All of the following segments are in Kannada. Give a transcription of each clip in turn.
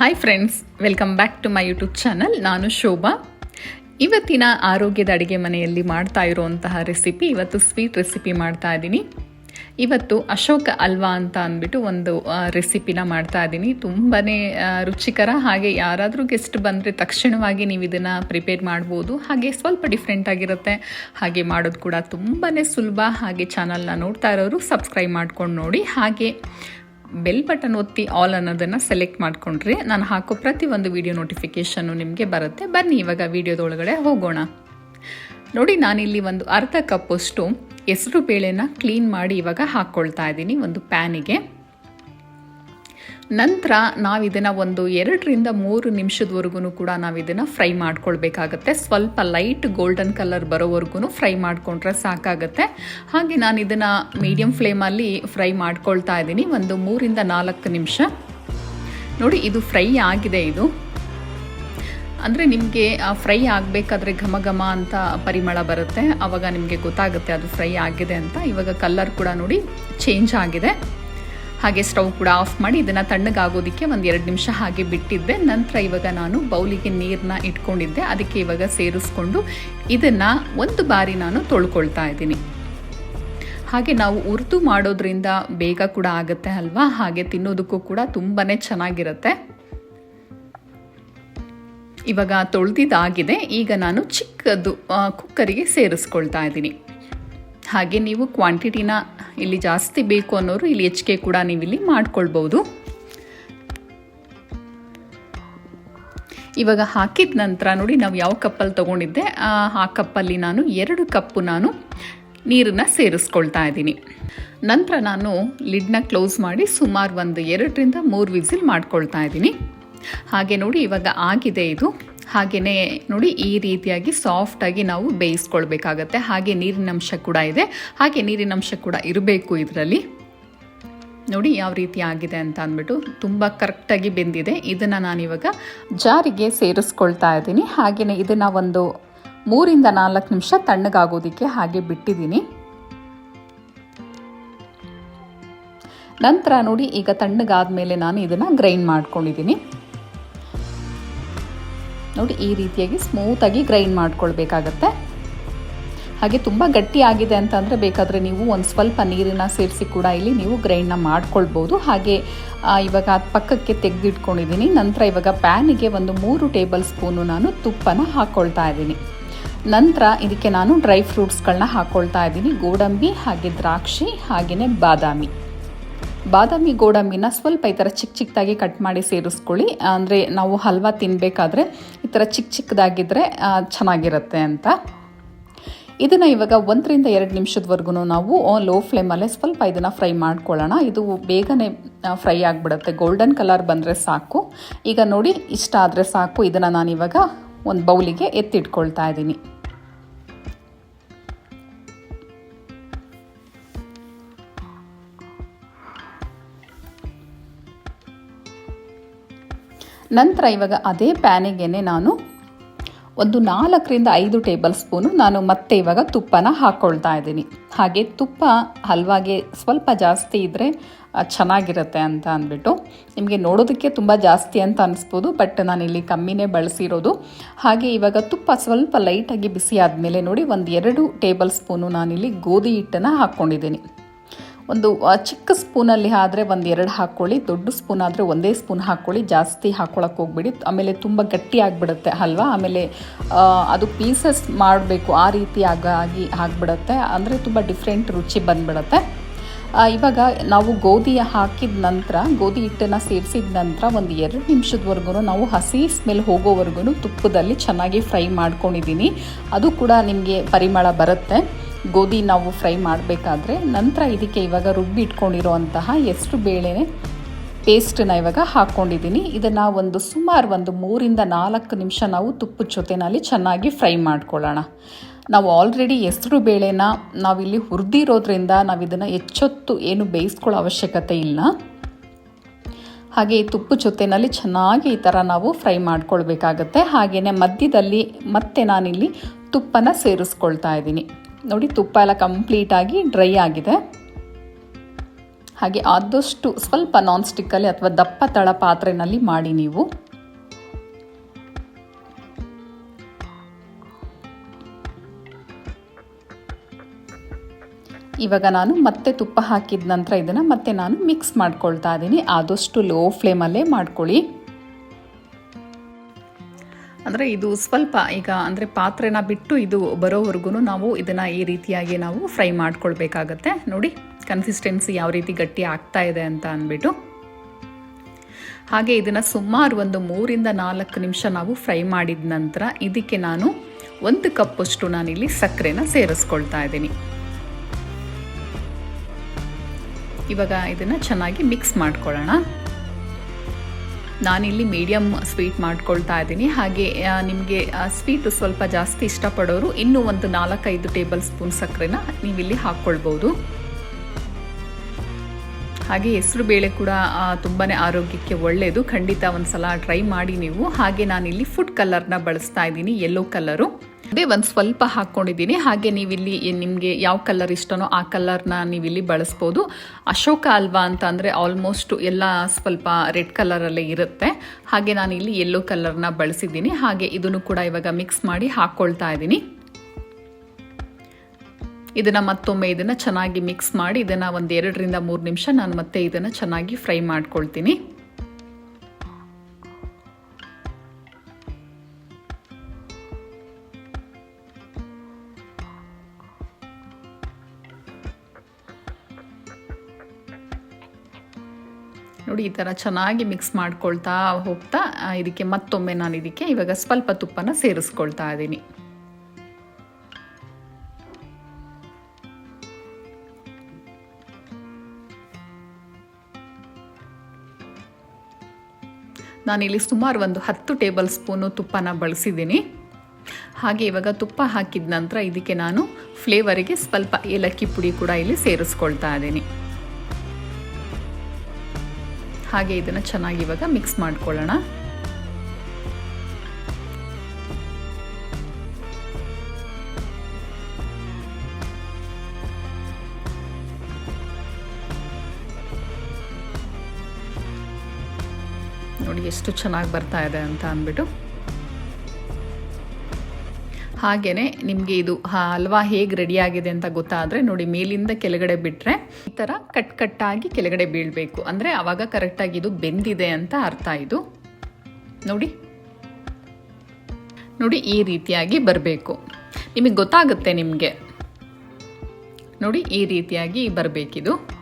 Hi friends welcome back to my YouTube channel ನಾನು ಶೋಭಾ. ಇವತ್ತಿನ ಆರೋಗ್ಯದ ಅಡುಗೆ ಮನೆಯಲ್ಲಿ ಮಾಡ್ತಾ ಇರುವಂತಹ ರೆಸಿಪಿ ಇವತ್ತು ಸ್ವೀಟ್ ರೆಸಿಪಿ ಮಾಡ್ತಾ ಇದ್ದೀನಿ. ಇವತ್ತು ಅಶೋಕ ಅಲ್ವಾ ಅಂತ ಅಂದ್ಬಿಟ್ಟು ಒಂದು ರೆಸಿಪಿನ ಮಾಡ್ತಾ ಇದ್ದೀನಿ. ತುಂಬಾ ರುಚಿಕರ, ಹಾಗೆ ಯಾರಾದರೂ ಗೆಸ್ಟ್ ಬಂದರೆ ತಕ್ಷಣವಾಗಿ ನೀವು ಇದನ್ನು ಪ್ರಿಪೇರ್ ಮಾಡ್ಬೋದು. ಹಾಗೆ ಸ್ವಲ್ಪ ಡಿಫ್ರೆಂಟ್ ಆಗಿರುತ್ತೆ. ಹಾಗೆ ಮಾಡೋದು ಕೂಡ ತುಂಬಾ ಸುಲಭ. ಹಾಗೆ ಚಾನಲ್ನ ನೋಡ್ತಾ ಇರೋರು ಸಬ್ಸ್ಕ್ರೈಬ್ ಮಾಡ್ಕೊಂಡು ನೋಡಿ. ಹಾಗೆ ಬೆಲ್ ಬಟನ್ ಒತ್ತಿ ಆಲ್ ಅನ್ನೋದನ್ನು ಸೆಲೆಕ್ಟ್ ಮಾಡಿಕೊಂಡ್ರೆ ನಾನು ಹಾಕೋ ಪ್ರತಿಯೊಂದು ವಿಡಿಯೋ ನೋಟಿಫಿಕೇಷನ್ನು ನಿಮಗೆ ಬರುತ್ತೆ. ಬನ್ನಿ, ಇವಾಗ ವಿಡಿಯೋದೊಳಗಡೆ ಹೋಗೋಣ. ನೋಡಿ, ನಾನಿಲ್ಲಿ ಒಂದು ಅರ್ಧ ಕಪ್ಪಷ್ಟು ಹೆಸರು ಬೇಳೆನ ಕ್ಲೀನ್ ಮಾಡಿ ಇವಾಗ ಹಾಕ್ಕೊಳ್ತಾ ಇದ್ದೀನಿ ಒಂದು ಪ್ಯಾನಿಗೆ. ನಂತರ ನಾವು ಇದನ್ನು ಒಂದು ಎರಡರಿಂದ ಮೂರು ನಿಮಿಷದವರೆಗೂ ಕೂಡ ನಾವು ಇದನ್ನು ಫ್ರೈ ಮಾಡ್ಕೊಳ್ಬೇಕಾಗತ್ತೆ. ಸ್ವಲ್ಪ ಲೈಟ್ ಗೋಲ್ಡನ್ ಕಲರ್ ಬರೋವರೆಗೂ ಫ್ರೈ ಮಾಡಿಕೊಂಡ್ರೆ ಸಾಕಾಗತ್ತೆ. ಹಾಗೆ ನಾನು ಇದನ್ನು ಮೀಡಿಯಮ್ ಫ್ಲೇಮಲ್ಲಿ ಫ್ರೈ ಮಾಡ್ಕೊಳ್ತಾ ಇದ್ದೀನಿ. ಒಂದು ಮೂರಿಂದ ನಾಲ್ಕು ನಿಮಿಷ. ನೋಡಿ, ಇದು ಫ್ರೈ ಆಗಿದೆ ಇದು. ಅಂದರೆ ನಿಮಗೆ ಫ್ರೈ ಆಗಬೇಕಾದ್ರೆ ಘಮ ಘಮ ಅಂತ ಪರಿಮಳ ಬರುತ್ತೆ. ಆವಾಗ ನಿಮಗೆ ಗೊತ್ತಾಗುತ್ತೆ ಅದು ಫ್ರೈ ಆಗಿದೆ ಅಂತ. ಇವಾಗ ಕಲರ್ ಕೂಡ ನೋಡಿ ಚೇಂಜ್ ಆಗಿದೆ. ಹಾಗೆ ಸ್ಟವ್ ಕೂಡ ಆಫ್ ಮಾಡಿ ಇದನ್ನು ತಣ್ಣಗಾಗೋದಕ್ಕೆ ಒಂದು ಎರಡು ನಿಮಿಷ ಹಾಗೆ ಬಿಟ್ಟಿದ್ದೆ. ನಂತರ ಇವಾಗ ನಾನು ಬೌಲಿಗೆ ನೀರನ್ನ ಇಟ್ಕೊಂಡಿದ್ದೆ. ಅದಕ್ಕೆ ಇವಾಗ ಸೇರಿಸ್ಕೊಂಡು ಇದನ್ನು ಒಂದು ಬಾರಿ ನಾನು ತೊಳ್ಕೊಳ್ತಾ ಇದ್ದೀನಿ. ಹಾಗೆ ನಾವು ಉರ್ದು ಮಾಡೋದ್ರಿಂದ ಬೇಗ ಕೂಡ ಆಗುತ್ತೆ ಅಲ್ವಾ? ಹಾಗೆ ತಿನ್ನೋದಕ್ಕೂ ಕೂಡ ತುಂಬಾ ಚೆನ್ನಾಗಿರುತ್ತೆ. ಇವಾಗ ತೊಳೆದಿದ್ದಾಗಿದೆ. ಈಗ ನಾನು ಚಿಕ್ಕದು ಕುಕ್ಕರಿಗೆ ಸೇರಿಸ್ಕೊಳ್ತಾ ಇದ್ದೀನಿ. ಹಾಗೆ ನೀವು ಕ್ವಾಂಟಿಟಿನ ಇಲ್ಲಿ ಜಾಸ್ತಿ ಬೇಕು ಅನ್ನೋರು ಇಲ್ಲಿ ಹೆಚ್ಚಿಗೆ ಕೂಡ ನೀವು ಇಲ್ಲಿ ಮಾಡ್ಕೊಳ್ಬೋದು ಇವಾಗ ಹಾಕಿದ ನಂತರ ನೋಡಿ ನಾವು ಯಾವ ಕಪ್ಪಲ್ಲಿ ತೊಗೊಂಡಿದ್ದೆ ಆ ಕಪ್ಪಲ್ಲಿ ನಾನು ಎರಡು ಕಪ್ಪು ನಾನು ನೀರನ್ನು ಸೇರಿಸ್ಕೊಳ್ತಾ ಇದ್ದೀನಿ. ನಂತರ ನಾನು ಲಿಡ್ನ ಕ್ಲೋಸ್ ಮಾಡಿ ಸುಮಾರು ಒಂದು ಎರಡರಿಂದ ಮೂರು ವಿಸಿಲ್ ಮಾಡ್ಕೊಳ್ತಾ ಇದ್ದೀನಿ. ಹಾಗೆ ನೋಡಿ ಇವಾಗ ಆಗಿದೆ ಇದು. ಹಾಗೆಯೇ ನೋಡಿ, ಈ ರೀತಿಯಾಗಿ ಸಾಫ್ಟಾಗಿ ನಾವು ಬೇಯಿಸ್ಕೊಳ್ಬೇಕಾಗತ್ತೆ. ಹಾಗೆ ನೀರಿನ ಅಂಶ ಕೂಡ ಇದೆ. ಹಾಗೆ ನೀರಿನ ಅಂಶ ಕೂಡ ಇರಬೇಕು ಇದರಲ್ಲಿ. ನೋಡಿ, ಯಾವ ರೀತಿ ಆಗಿದೆ ಅಂತ ಅಂದ್ಬಿಟ್ಟು ತುಂಬ ಕರೆಕ್ಟಾಗಿ ಬೆಂದಿದೆ. ಇದನ್ನು ನಾನಿವಾಗ ಜಾರಿಗೆ ಸೇರಿಸ್ಕೊಳ್ತಾ ಇದ್ದೀನಿ. ಹಾಗೆಯೇ ಇದನ್ನು ಒಂದು ಮೂರಿಂದ ನಾಲ್ಕು ನಿಮಿಷ ತಣ್ಣಗಾಗೋದಕ್ಕೆ ಹಾಗೆ ಬಿಟ್ಟಿದ್ದೀನಿ. ನಂತರ ನೋಡಿ, ಈಗ ತಣ್ಣಗಾದ ಮೇಲೆ ನಾನು ಇದನ್ನು ಗ್ರೈಂಡ್ ಮಾಡ್ಕೊಂಡಿದ್ದೀನಿ. ನೋಡಿ, ಈ ರೀತಿಯಾಗಿ ಸ್ಮೂತಾಗಿ ಗ್ರೈಂಡ್ ಮಾಡ್ಕೊಳ್ಬೇಕಾಗತ್ತೆ. ಹಾಗೆ ತುಂಬ ಗಟ್ಟಿ ಆಗಿದೆ ಅಂತಂದರೆ ಬೇಕಾದರೆ ನೀವು ಒಂದು ಸ್ವಲ್ಪ ನೀರನ್ನು ಸೇರಿಸಿ ಕೂಡ ಇಲ್ಲಿ ನೀವು ಗ್ರೈಂಡ್ನ ಮಾಡ್ಕೊಳ್ಬೋದು. ಹಾಗೆ ಇವಾಗ ಪಕ್ಕಕ್ಕೆ ತೆಗೆದಿಟ್ಕೊಂಡಿದ್ದೀನಿ. ನಂತರ ಇವಾಗ ಪ್ಯಾನಿಗೆ ಒಂದು ಮೂರು ಟೇಬಲ್ ಸ್ಪೂನು ನಾನು ತುಪ್ಪನ ಹಾಕ್ಕೊಳ್ತಾ ಇದ್ದೀನಿ. ನಂತರ ಇದಕ್ಕೆ ನಾನು ಡ್ರೈ ಫ್ರೂಟ್ಸ್ಗಳನ್ನ ಹಾಕ್ಕೊಳ್ತಾ ಇದ್ದೀನಿ. ಗೋಡಂಬಿ, ಹಾಗೆ ದ್ರಾಕ್ಷಿ ಹಾಗೆಯೇ ಬಾದಾಮಿ. ಬಾದಾಮಿ ಗೋಡಂಬಿನ ಸ್ವಲ್ಪ ಈ ಥರ ಚಿಕ್ಕ ಚಿಕ್ಕದಾಗಿ ಕಟ್ ಮಾಡಿ ಸೇರಿಸ್ಕೊಳ್ಳಿ. ಅಂದರೆ ನಾವು ಹಲ್ವಾ ತಿನ್ನಬೇಕಾದ್ರೆ ಈ ಥರ ಚಿಕ್ಕ ಚಿಕ್ಕದಾಗಿದ್ದರೆ ಚೆನ್ನಾಗಿರುತ್ತೆ ಅಂತ. ಇದನ್ನು ಇವಾಗ ಒಂದರಿಂದ ಎರಡು ನಿಮಿಷದವರೆಗೂ ನಾವು ಲೋ ಫ್ಲೇಮಲ್ಲೇ ಸ್ವಲ್ಪ ಇದನ್ನು ಫ್ರೈ ಮಾಡ್ಕೊಳ್ಳೋಣ. ಇದು ಬೇಗನೆ ಫ್ರೈ ಆಗಿಬಿಡುತ್ತೆ. ಗೋಲ್ಡನ್ ಕಲರ್ ಬಂದರೆ ಸಾಕು. ಈಗ ನೋಡಿ, ಇಷ್ಟ ಆದರೆ ಸಾಕು. ಇದನ್ನು ನಾನಿವಾಗ ಒಂದು ಬೌಲಿಗೆ ಎತ್ತಿಟ್ಕೊಳ್ತಾ ಇದ್ದೀನಿ. ನಂತರ ಇವಾಗ ಅದೇ ಪ್ಯಾನಿಗೆ ನಾನು ಒಂದು ನಾಲ್ಕರಿಂದ ಐದು ಟೇಬಲ್ ಸ್ಪೂನು ನಾನು ಮತ್ತೆ ಇವಾಗ ತುಪ್ಪನ ಹಾಕ್ಕೊಳ್ತಾ ಇದ್ದೀನಿ. ಹಾಗೆ ತುಪ್ಪ ಹಲ್ವಾಗೆ ಸ್ವಲ್ಪ ಜಾಸ್ತಿ ಇದ್ದರೆ ಚೆನ್ನಾಗಿರುತ್ತೆ ಅಂತ ಅಂದ್ಬಿಟ್ಟು. ನಿಮಗೆ ನೋಡೋದಕ್ಕೆ ತುಂಬ ಜಾಸ್ತಿ ಅಂತ ಅನಿಸ್ಬೋದು, ಬಟ್ ನಾನಿಲ್ಲಿ ಕಮ್ಮಿನೇ ಬಳಸಿರೋದು. ಹಾಗೆ ಇವಾಗ ತುಪ್ಪ ಸ್ವಲ್ಪ ಲೈಟಾಗಿ ಬಿಸಿ ಆದಮೇಲೆ ನೋಡಿ, ಒಂದು ಎರಡು ಟೇಬಲ್ ಸ್ಪೂನು ನಾನಿಲ್ಲಿ ಗೋಧಿ ಹಿಟ್ಟನ್ನು ಹಾಕ್ಕೊಂಡಿದ್ದೀನಿ. ಒಂದು ಚಿಕ್ಕ ಸ್ಪೂನಲ್ಲಿ ಆದರೆ ಒಂದು ಎರಡು ಹಾಕ್ಕೊಳ್ಳಿ ದೊಡ್ಡ ಸ್ಪೂನ್ ಆದರೆ ಒಂದೇ ಸ್ಪೂನ್ ಹಾಕ್ಕೊಳ್ಳಿ ಜಾಸ್ತಿ ಹಾಕ್ಕೊಳಕ್ಕೆ ಹೋಗ್ಬಿಡಿ. ಆಮೇಲೆ ತುಂಬ ಗಟ್ಟಿ ಆಗಿಬಿಡುತ್ತೆ, ಅಲ್ವಾ? ಆಮೇಲೆ ಅದು ಪೀಸಸ್ ಮಾಡಬೇಕು, ಆ ರೀತಿ ಆಗಿ ಆಗಿಬಿಡುತ್ತೆ. ಅಂದರೆ ತುಂಬ ಡಿಫ್ರೆಂಟ್ ರುಚಿ ಬಂದ್ಬಿಡುತ್ತೆ. ಇವಾಗ ನಾವು ಗೋಧಿ ಹಾಕಿದ ನಂತರ, ಗೋಧಿ ಹಿಟ್ಟನ್ನು ಸೇರಿಸಿದ ನಂತರ ಒಂದು ಎರಡು ನಿಮಿಷದವರೆಗೂ ನಾವು ಹಸಿ ಸ್ಮೆಲ್ ಹೋಗೋವರೆಗೂ ತುಪ್ಪದಲ್ಲಿ ಚೆನ್ನಾಗಿ ಫ್ರೈ ಮಾಡ್ಕೊಂಡಿದ್ದೀನಿ ಅದು ಕೂಡ ನಿಮಗೆ ಪರಿಮಳ ಬರುತ್ತೆ. ಗೋಧಿ ನಾವು ಫ್ರೈ ಮಾಡಬೇಕಾದ್ರೆ ನಂತರ ಇದಕ್ಕೆ ಇವಾಗ ರುಬ್ಬಿ ಇಟ್ಕೊಂಡಿರುವಂತಹ ಎಷ್ಟು ಬೇಳೆ ಪೇಸ್ಟನ್ನ ಇವಾಗ ಹಾಕ್ಕೊಂಡಿದ್ದೀನಿ. ಇದನ್ನು ಒಂದು ಸುಮಾರು ಒಂದು ಮೂರಿಂದ ನಾಲ್ಕು ನಿಮಿಷ ನಾವು ತುಪ್ಪದ ಜೊತೆನಲ್ಲಿ ಚೆನ್ನಾಗಿ ಫ್ರೈ ಮಾಡ್ಕೊಳ್ಳೋಣ. ನಾವು ಆಲ್ರೆಡಿ ಹೆಸರು ಬೇಳೆನ ನಾವಿಲ್ಲಿ ಹುರಿದಿರೋದ್ರಿಂದ ನಾವು ಇದನ್ನು ಹೆಚ್ಚೊತ್ತು ಏನು ಬೇಯಿಸ್ಕೊಳ್ಳೋ ಅವಶ್ಯಕತೆ ಇಲ್ಲ. ಹಾಗೆ ಈ ತುಪ್ಪ ಜೊತೆಯಲ್ಲಿ ಚೆನ್ನಾಗಿ ಈ ಥರ ನಾವು ಫ್ರೈ ಮಾಡ್ಕೊಳ್ಬೇಕಾಗತ್ತೆ. ಹಾಗೆಯೇ ಮಧ್ಯದಲ್ಲಿ ಮತ್ತೆ ನಾನಿಲ್ಲಿ ತುಪ್ಪನ ಸೇರಿಸ್ಕೊಳ್ತಾ ಇದ್ದೀನಿ. ನೋಡಿ ತುಪ್ಪ ಎಲ್ಲ ಕಂಪ್ಲೀಟಾಗಿ ಡ್ರೈ ಆಗಿದೆ. ಹಾಗೆ ಆದಷ್ಟು ಸ್ವಲ್ಪ ನಾನ್ ಸ್ಟಿಕ್ಕಲ್ಲಿ ಅಥವಾ ದಪ್ಪ ತಳ ಪಾತ್ರೆನಲ್ಲಿ ಮಾಡಿ ನೀವು. ಇವಾಗ ನಾನು ಮತ್ತೆ ತುಪ್ಪ ಹಾಕಿದ ನಂತರ ಇದನ್ನು ಮತ್ತೆ ನಾನು ಮಿಕ್ಸ್ ಮಾಡ್ಕೊಳ್ತಾ ಇದ್ದೀನಿ. ಆದಷ್ಟು ಲೋ ಫ್ಲೇಮಲ್ಲೇ ಮಾಡ್ಕೊಳ್ಳಿ. ಅಂದರೆ ಇದು ಸ್ವಲ್ಪ ಈಗ ಅಂದರೆ ಪಾತ್ರೆನ ಬಿಟ್ಟು ಇದು ಬರೋವರೆಗೂ ನಾವು ಇದನ್ನು ಈ ರೀತಿಯಾಗಿ ನಾವು ಫ್ರೈ ಮಾಡ್ಕೊಳ್ಬೇಕಾಗತ್ತೆ. ನೋಡಿ ಕನ್ಸಿಸ್ಟೆನ್ಸಿ ಯಾವ ರೀತಿ ಗಟ್ಟಿ ಆಗ್ತಾ ಇದೆ ಅಂತ ಅಂದ್ಬಿಟ್ಟು. ಹಾಗೆ ಇದನ್ನು ಸುಮಾರು ಒಂದು ಮೂರಿಂದ ನಾಲ್ಕು ನಿಮಿಷ ನಾವು ಫ್ರೈ ಮಾಡಿದ ನಂತರ ಇದಕ್ಕೆ ನಾನು ಒಂದು ಕಪ್ಪಷ್ಟು ನಾನಿಲ್ಲಿ ಸಕ್ಕರೆನ ಸೇರಿಸ್ಕೊಳ್ತಾ ಇದ್ದೀನಿ. ಇವಾಗ ಇದನ್ನು ಚೆನ್ನಾಗಿ ಮಿಕ್ಸ್ ಮಾಡ್ಕೊಳ್ಳೋಣ. ನಾನಿಲ್ಲಿ ಮೀಡಿಯಮ್ ಸ್ವೀಟ್ ಮಾಡ್ಕೊಳ್ತಾ ಇದ್ದೀನಿ. ಹಾಗೆ ನಿಮಗೆ ಸ್ವೀಟ್ ಸ್ವಲ್ಪ ಜಾಸ್ತಿ ಇಷ್ಟಪಡೋರು ಇನ್ನೂ ಒಂದು ನಾಲ್ಕೈದು ಟೇಬಲ್ ಸ್ಪೂನ್ ಸಕ್ಕರೆನ ನೀವಿಲ್ಲಿ ಹಾಕ್ಕೊಳ್ಬೋದು. ಹಾಗೆ ಹೆಸರು ಬೇಳೆ ಕೂಡ ತುಂಬಾ ಆರೋಗ್ಯಕ್ಕೆ ಒಳ್ಳೆಯದು ಖಂಡಿತ ಒಂದು ಸಲ ಟ್ರೈ ಮಾಡಿ ನೀವು. ಹಾಗೆ ನಾನಿಲ್ಲಿ ಫುಡ್ ಕಲರ್ನ ಬಳಸ್ತಾ ಇದ್ದೀನಿ ಯೆಲ್ಲೋ ಕಲರು ಅದೇ ಒಂದು ಸ್ವಲ್ಪ ಹಾಕ್ಕೊಂಡಿದ್ದೀನಿ ಹಾಗೆ ನೀವಿಲ್ಲಿ ನಿಮಗೆ ಯಾವ ಕಲರ್ ಇಷ್ಟನೋ ಆ ಕಲರ್ನ ನೀವಿಲ್ಲಿ ಬಳಸ್ಬೋದು. ಅಶೋಕ ಅಲ್ವಾ ಅಂತ ಅಂದರೆ ಆಲ್ಮೋಸ್ಟ್ ಎಲ್ಲ ಸ್ವಲ್ಪ ರೆಡ್ ಕಲರಲ್ಲೇ ಇರುತ್ತೆ. ಹಾಗೆ ನಾನು ಇಲ್ಲಿ ಯೆಲ್ಲೋ ಕಲರ್ನ ಬಳಸಿದ್ದೀನಿ. ಹಾಗೆ ಇದನ್ನು ಕೂಡ ಇವಾಗ ಮಿಕ್ಸ್ ಮಾಡಿ ಹಾಕ್ಕೊಳ್ತಾ ಇದ್ದೀನಿ. ಇದನ್ನು ಮತ್ತೊಮ್ಮೆ ಇದನ್ನು ಚೆನ್ನಾಗಿ ಮಿಕ್ಸ್ ಮಾಡಿ ಇದನ್ನು ಒಂದು ಎರಡರಿಂದ ಮೂರು ನಿಮಿಷ ನಾನು ಮತ್ತೆ ಇದನ್ನು ಚೆನ್ನಾಗಿ ಫ್ರೈ ಮಾಡ್ಕೊಳ್ತೀನಿ. ನೋಡಿ, ಈ ಥರ ಚೆನ್ನಾಗಿ ಮಿಕ್ಸ್ ಮಾಡ್ಕೊಳ್ತಾ ಹೋಗ್ತಾ ಇದಕ್ಕೆ ಮತ್ತೊಮ್ಮೆ ನಾನು ಇದಕ್ಕೆ ಇವಾಗ ಸ್ವಲ್ಪ ತುಪ್ಪನ ಸೇರಿಸ್ಕೊಳ್ತಾ ಇದ್ದೀನಿ. ನಾನಿಲ್ಲಿ ಸುಮಾರು ಒಂದು ಹತ್ತು ಟೇಬಲ್ ಸ್ಪೂನು ತುಪ್ಪನ ಬಳಸಿದ್ದೀನಿ. ಹಾಗೆ ಇವಾಗ ತುಪ್ಪ ಹಾಕಿದ ನಂತರ ಇದಕ್ಕೆ ನಾನು ಫ್ಲೇವರಿಗೆ ಸ್ವಲ್ಪ ಏಲಕ್ಕಿ ಪುಡಿ ಕೂಡ ಇಲ್ಲಿ ಸೇರಿಸ್ಕೊಳ್ತಾ ಇದ್ದೀನಿ. ಹಾಗೆ ಇದನ್ನು ಚೆನ್ನಾಗಿ ಇವಾಗ ಮಿಕ್ಸ್ ಮಾಡ್ಕೊಳ್ಳೋಣ. ನೋಡಿ ಎಷ್ಟು ಚೆನ್ನಾಗಿ ಬರ್ತಾ ಇದೆ ಅಂತ ಅಂದ್ಬಿಟ್ಟು ಹಾಗೆಯೇ ನಿಮಗೆ ಇದು ಹಲ್ವಾ ಹೇಗೆ ರೆಡಿಯಾಗಿದೆ ಅಂತ ಗೊತ್ತಾದರೆ ನೋಡಿ ಮೇಲಿಂದ ಕೆಳಗಡೆ ಬಿಟ್ಟರೆ ಈ ಥರ ಕಟ್ ಕಟ್ಟಾಗಿ ಕೆಳಗಡೆ ಬೀಳಬೇಕು. ಅಂದರೆ ಆವಾಗ ಕರೆಕ್ಟಾಗಿ ಇದು ಬೆಂದಿದೆ ಅಂತ ಅರ್ಥ ಇದು. ನೋಡಿ. ನೋಡಿ ಈ ರೀತಿಯಾಗಿ ಬರಬೇಕು. ನಿಮಗೆ ಗೊತ್ತಾಗುತ್ತೆ ನಿಮಗೆ. ನೋಡಿ ಈ ರೀತಿಯಾಗಿ ಬರಬೇಕಿದು.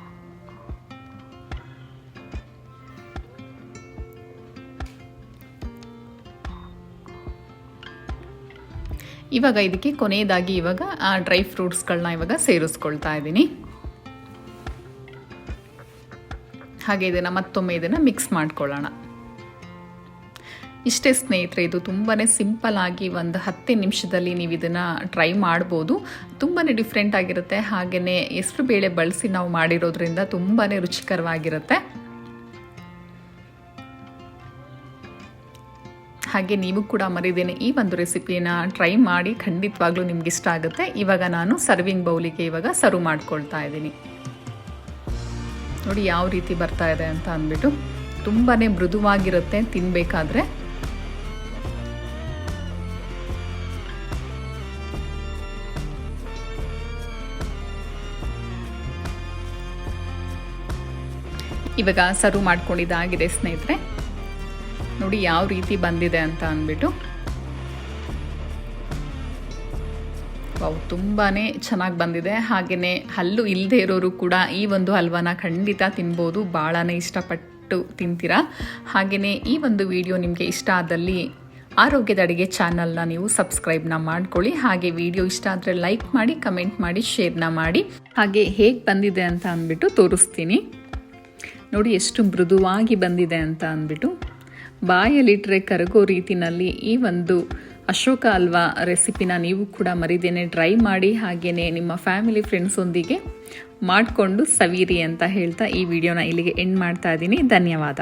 ಇವಾಗ ಇದಕ್ಕೆ ಕೊನೆಯದಾಗಿ ಇವಾಗ ಡ್ರೈ ಫ್ರೂಟ್ಸ್ಗಳನ್ನ ಇವಾಗ ಸೇರಿಸ್ಕೊಳ್ತಾ ಇದ್ದೀನಿ. ಹಾಗೆ ಇದನ್ನು ಮತ್ತೊಮ್ಮೆ ಇದನ್ನು ಮಿಕ್ಸ್ ಮಾಡ್ಕೊಳ್ಳೋಣ. ಇಷ್ಟೇ ಸ್ನೇಹಿತರೆ, ಇದು ತುಂಬಾ ಸಿಂಪಲ್ ಆಗಿ ಒಂದು ಹತ್ತು ನಿಮಿಷದಲ್ಲಿ ನೀವು ಇದನ್ನು ಟ್ರೈ ಮಾಡ್ಬೋದು. ತುಂಬಾ ಡಿಫ್ರೆಂಟ್ ಆಗಿರುತ್ತೆ. ಹಾಗೆಯೇ ಹೆಸರು ಬೇಳೆ ಬಳಸಿ ನಾವು ಮಾಡಿರೋದ್ರಿಂದ ತುಂಬಾ ರುಚಿಕರವಾಗಿರುತ್ತೆ. ಹಾಗೆ ನೀವು ಕೂಡ ಮರಿದೇನೆ ಈ ಒಂದು ರೆಸಿಪಿನ ಟ್ರೈ ಮಾಡಿ ಖಂಡಿತವಾಗ್ಲೂ ನಿಮ್ಗೆ ಇಷ್ಟ ಆಗುತ್ತೆ. ಇವಾಗ ನಾನು ಸರ್ವಿಂಗ್ ಬೌಲಿಗೆ ಇವಾಗ ಸರ್ವ್ ಮಾಡ್ಕೊಳ್ತಾ ಇದ್ದೀನಿ. ನೋಡಿ ಯಾವ ರೀತಿ ಬರ್ತಾ ಇದೆ ಅಂತ ಅಂದ್ಬಿಟ್ಟು ತುಂಬಾ ಮೃದುವಾಗಿರುತ್ತೆ ತಿನ್ಬೇಕಾದ್ರೆ. ಇವಾಗ ಸರ್ವ್ ಮಾಡ್ಕೊಂಡಿದ್ದಾಗಿದೆ ಸ್ನೇಹಿತರೆ. ನೋಡಿ ಯಾವ ರೀತಿ ಬಂದಿದೆ ಅಂತ ಅಂದ್ಬಿಟ್ಟು. ತುಂಬಾ ಚೆನ್ನಾಗಿ ಬಂದಿದೆ. ಹಾಗೆಯೇ ಹಲ್ಲು ಇಲ್ಲದೆ ಇರೋರು ಕೂಡ ಈ ಒಂದು ಹಲ್ವಾನ ಖಂಡಿತ ತಿನ್ಬೋದು. ಭಾಳನೇ ಇಷ್ಟಪಟ್ಟು ತಿಂತೀರಾ? ಹಾಗೆಯೇ ಈ ಒಂದು ವಿಡಿಯೋ ನಿಮಗೆ ಇಷ್ಟ ಆದಲ್ಲಿ ಆರೋಗ್ಯದ ಅಡುಗೆ ಚಾನಲ್ನ ನೀವು ಸಬ್ಸ್ಕ್ರೈಬ್ನ ಮಾಡ್ಕೊಳ್ಳಿ. ಹಾಗೆ ವಿಡಿಯೋ ಇಷ್ಟ ಆದರೆ ಲೈಕ್ ಮಾಡಿ, ಕಮೆಂಟ್ ಮಾಡಿ, ಶೇರ್ನ ಮಾಡಿ. ಹಾಗೆ ಹೇಗೆ ಬಂದಿದೆ ಅಂತ ಅಂದ್ಬಿಟ್ಟು ತೋರಿಸ್ತೀನಿ. ನೋಡಿ ಎಷ್ಟು ಮೃದುವಾಗಿ ಬಂದಿದೆ ಅಂತ ಅಂದ್ಬಿಟ್ಟು. ಬಾಯಲ್ಲಿಟ್ಟರೆ ಕರಗೋ ರೀತಿನಲ್ಲಿ ಈ ಒಂದು ಅಶೋಕ ಅಲ್ವಾ ರೆಸಿಪಿನ ನೀವು ಕೂಡ ಮರಿದೇನೆ ಟ್ರೈ ಮಾಡಿ ಹಾಗೆಯೇ ನಿಮ್ಮ ಫ್ಯಾಮಿಲಿ ಫ್ರೆಂಡ್ಸೊಂದಿಗೆ ಮಾಡಿಕೊಂಡು ಸವೀರಿ ಅಂತ ಹೇಳ್ತಾ ಈ ವಿಡಿಯೋನ ಇಲ್ಲಿಗೆ ಎಂಡ್ ಮಾಡ್ತಾ ಇದ್ದೀನಿ. ಧನ್ಯವಾದ.